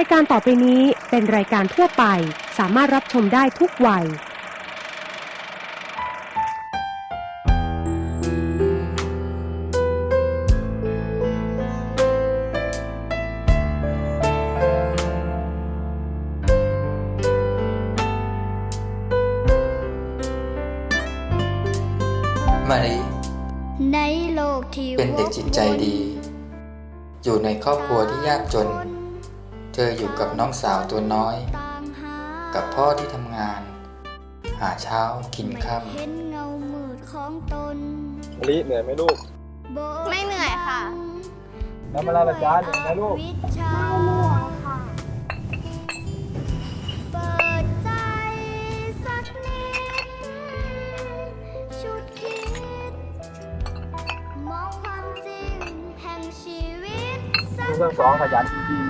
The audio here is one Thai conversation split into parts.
ายการต่อไปนี้เป็นรายการทั่วไป สามารถรับชมได้ทุกวัย มารีในโลกที่เป็นเด็กจิตใจดี อยู่ในครอบครัวที่ยากจน เธออยู่กับน้องสาวตัวน้อยต่างหากับพ่อที่ทำงาน หาเช้ากินไม่ค่เห็นเงามืดของตนมะลิเหนื่อยไหมลูก ไม่เหนื่อยค่ะ น้ำมาลาละจ้าเหนื่อยไหมลูกไม่เหนื่อยค่ะเปิดใจสักนิด ชุดคิด มองความจริงแห่งชีวิตสัก ลูกทั้งสองขยันดีๆช่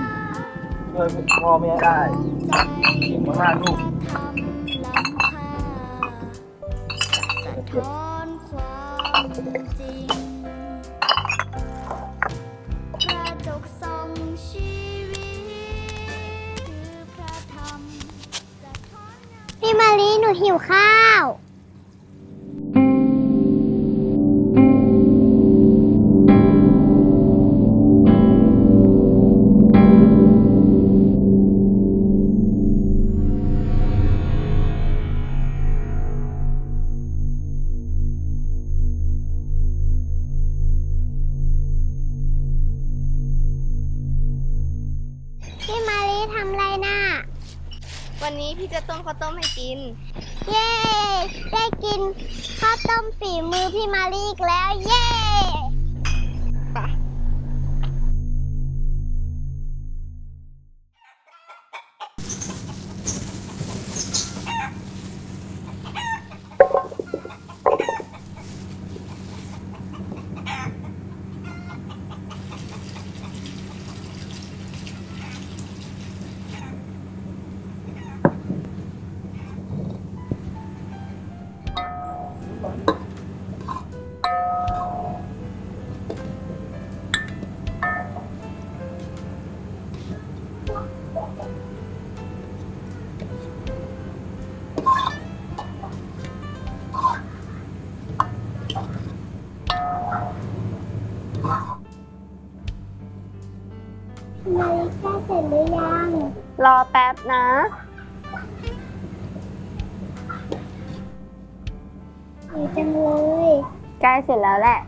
วยพ่อแม่ได้เก่งมากๆลูกทำลำค่าสะท้อนความจริงกพี่มารีหนูหิวข้าว วันนี้พี่จะต้มข้าวต้มให้กิน เย้ ได้กินข้าวต้มฝีมือพี่มารีอีกแล้ว เย้ รอแป๊บนะ ดีจังเลย ใกล้เสร็จแล้วแหละ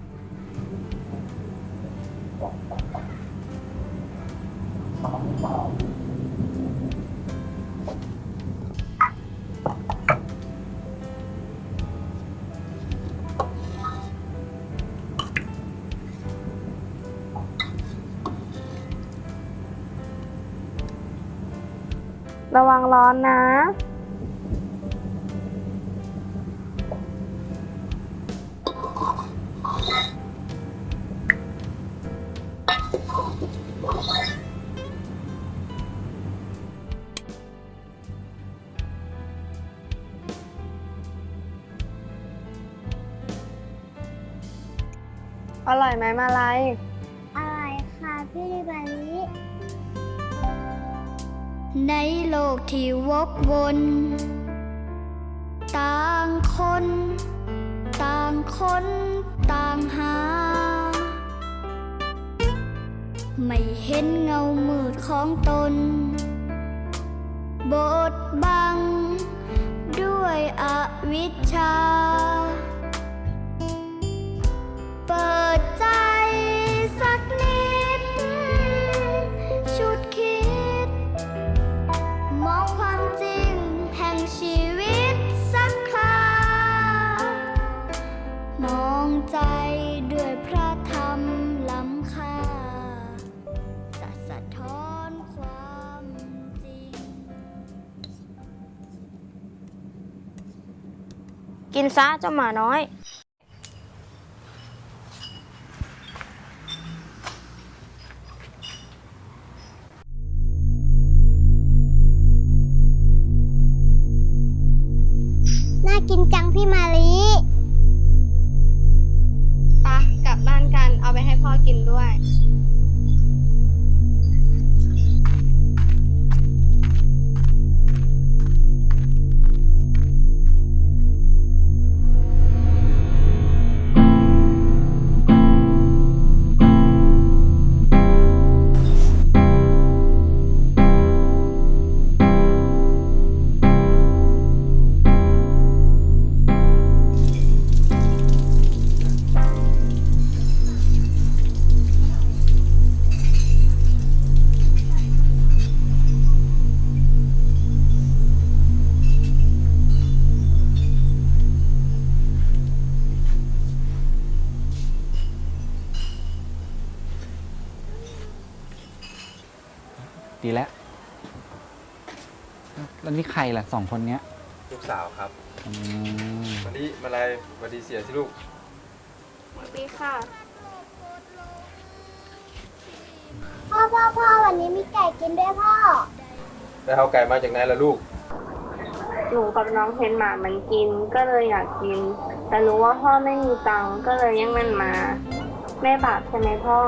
ระวังร้อนนะ อร่อยไหมมาลัยอะไรค่ะพี่มารี ในโลกที่วกวน ต่างคน ต่างคนต่างหา ไม่เห็นเงามืดของตน บทบัง ด้วยอวิชชาะสะท้อนความจริง กินซะเจ้าหมาน้อย น่ากินจังพี่มารีปะกลับบ้านกันเอาไปให้พ่อกินด้วย ดีแล้วแล้วนี่ใครล่ะสองคนเนี้ยลูกสาวครับ อืมวันนี้มาลายวันดีเสียสิลูก สวัสดีค่ะ พ่อพ่อพ่อวันนี้มีไก่กินด้วยพ่อ ไปเอาไก่มาจากไหนล่ะลูก หนูกับน้องเห็นหมามันกินก็เลยอยากกิน แต่รู้ว่าพ่อไม่มีตังค์ก็เลยยังมันมา แม่บาปใช่ไหมพ่อ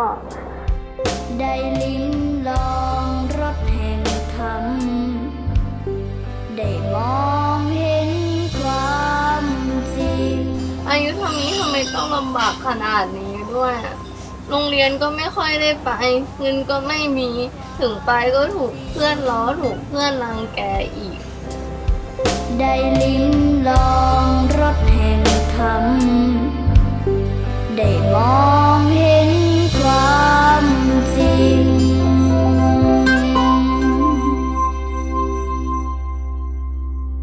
ได้ลิ้มลองรสแห่งธรรม ได้มองเห็นความจริง อายุเท่านี้ทำไมต้องลำบากขนาดนี้ด้วย โรงเรียนก็ไม่ค่อยได้ไป เงินก็ไม่มี ถึงไปก็ถูกเพื่อนล้อถูกเพื่อนรังแกอีก ได้ลิ้มลอง